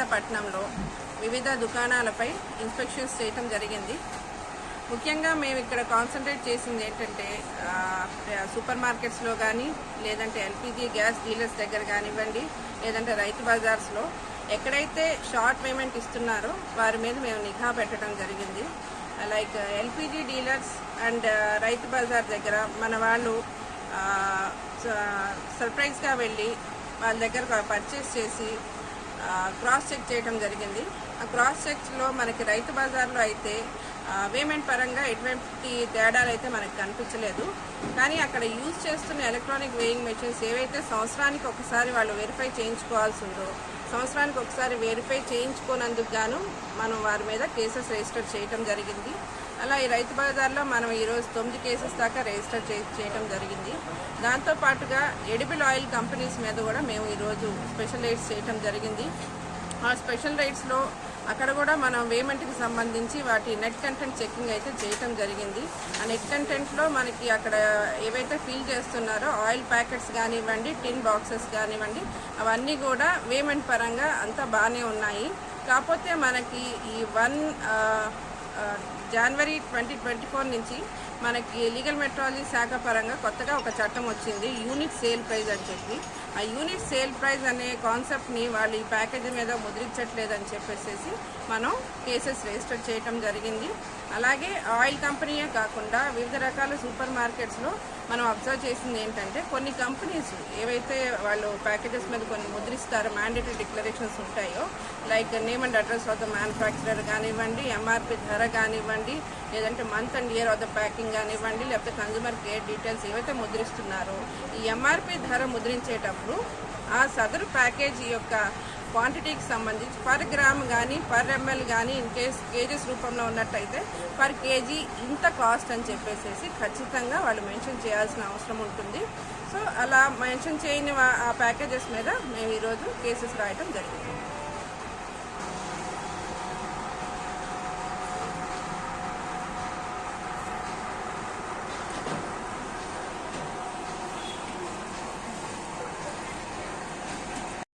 మండలంలో వివిధ దుకాణాలపై ఇన్స్పెక్షన్స్ చేయటం జరిగింది. ముఖ్యంగా మేము ఇక్కడ కాన్సన్ట్రేట్ చేసింది ఏంటంటే సూపర్ మార్కెట్స్లో కానీ లేదంటే ఎల్పిజి గ్యాస్ డీలర్స్ దగ్గర కానివ్వండి లేదంటే రైతు బజార్స్లో ఎక్కడైతే షార్ట్ పేమెంట్ ఇస్తున్నారో వారి మీద మేము నిఘా పెట్టడం జరిగింది. Like LPG dealers and Rythu Bazar దగ్గర మన వాళ్ళు సర్ప్రైజ్గా వెళ్ళి వాళ్ళ దగ్గర పర్చేస్ చేసి క్రాస్ చెక్ చేయడం జరిగింది. ఆ క్రాస్ చెక్స్లో మనకి రైతు బజార్లో అయితే పేమెంట్ పరంగా ఎటువంటి తేడాలు అయితే మనకు కనిపించలేదు. కానీ అక్కడ యూజ్ చేస్తున్న ఎలక్ట్రానిక్ వేయింగ్ మెషిన్స్ ఏవైతే సంవత్సరానికి ఒకసారి వాళ్ళు వెరిఫై చేయించుకోవాల్సి ఉందో సంవత్సరానికి ఒకసారి వెరిఫై చేయించుకోనందుకు గాను మనం వారి మీద కేసెస్ రిజిస్టర్ చేయటం జరిగింది. అలా ఈ రైతు బజార్లో మనం ఈరోజు తొమ్మిది కేసెస్ దాకా రిజిస్టర్ చే చేయడం జరిగింది. దాంతో పాటుగా ఎడిబుల్ ఆయిల్ కంపెనీస్ మీద కూడా మేము ఈరోజు స్పెషల్ రైట్స్ చేయటం జరిగింది. ఆ స్పెషల్ రైట్స్లో అక్కడ కూడా మనం వేమెంట్కి సంబంధించి వాటి నెట్ కంటెంట్ చెకింగ్ అయితే చేయటం జరిగింది. ఆ నెట్ కంటెంట్లో మనకి అక్కడ ఏవైతే ఫీల్ చేస్తున్నారో ఆయిల్ ప్యాకెట్స్ కానివ్వండి టిన్ బాక్సెస్ కానివ్వండి అవన్నీ కూడా వేమెంట్ పరంగా అంతా బాగానే ఉన్నాయి. కాకపోతే మనకి ఈ వన్ జనవరి ట్వంటీ ట్వంటీ ఫోర్ నుంచి మనకి లీగల్ మెట్రాలజీ శాఖ పరంగా కొత్తగా ఒక చట్టం వచ్చింది యూనిట్ సేల్ ప్రైజ్ అని చెప్పి. ఆ యూనిట్ సేల్ ప్రైజ్ అనే కాన్సెప్ట్ని వాళ్ళు ఈ ప్యాకేజీ మీద ముద్రించట్లేదని చెప్పేసి మనం కేసెస్ రిజిస్టర్ చేయటం జరిగింది. అలాగే ఆయిల్ కంపెనీయే కాకుండా వివిధ రకాల సూపర్ మార్కెట్స్లో మనం అబ్జర్వ్ చేసింది ఏంటంటే కొన్ని కంపెనీస్ ఏవైతే వాళ్ళు ప్యాకేజెస్ మీద కొన్ని ముద్రిస్తారో మ్యాండేటరీ డిక్లరేషన్స్ ఉంటాయో like name and address of the manufacturer కానివ్వండి ఎంఆర్పి ధర కానివ్వండి లేదంటే month and year of the packing కానివ్వండి లేకపోతే కన్జ్యూమర్ కేర్ డీటెయిల్స్ ఏవైతే ముద్రిస్తున్నారో ఈ ఎంఆర్పి ధర ముద్రించేటప్పుడు ఆ సదరు ప్యాకేజీ యొక్క క్వాంటిటీకి సంబంధించి పర్ గ్రామ్ కానీ పర్ ఎంఎల్ కానీ ఇన్ కేస్ కేజెస్ రూపంలో ఉన్నట్టయితే పర్ కేజీ ఇంత కాస్ట్ అని చెప్పేసి ఖచ్చితంగా వాళ్ళు మెన్షన్ చేయాల్సిన అవసరం ఉంటుంది. సో అలా మెన్షన్ చేయని ఆ ప్యాకేజెస్ మీద మేము ఈరోజు కేసెస్ రాయటం జరిగింది.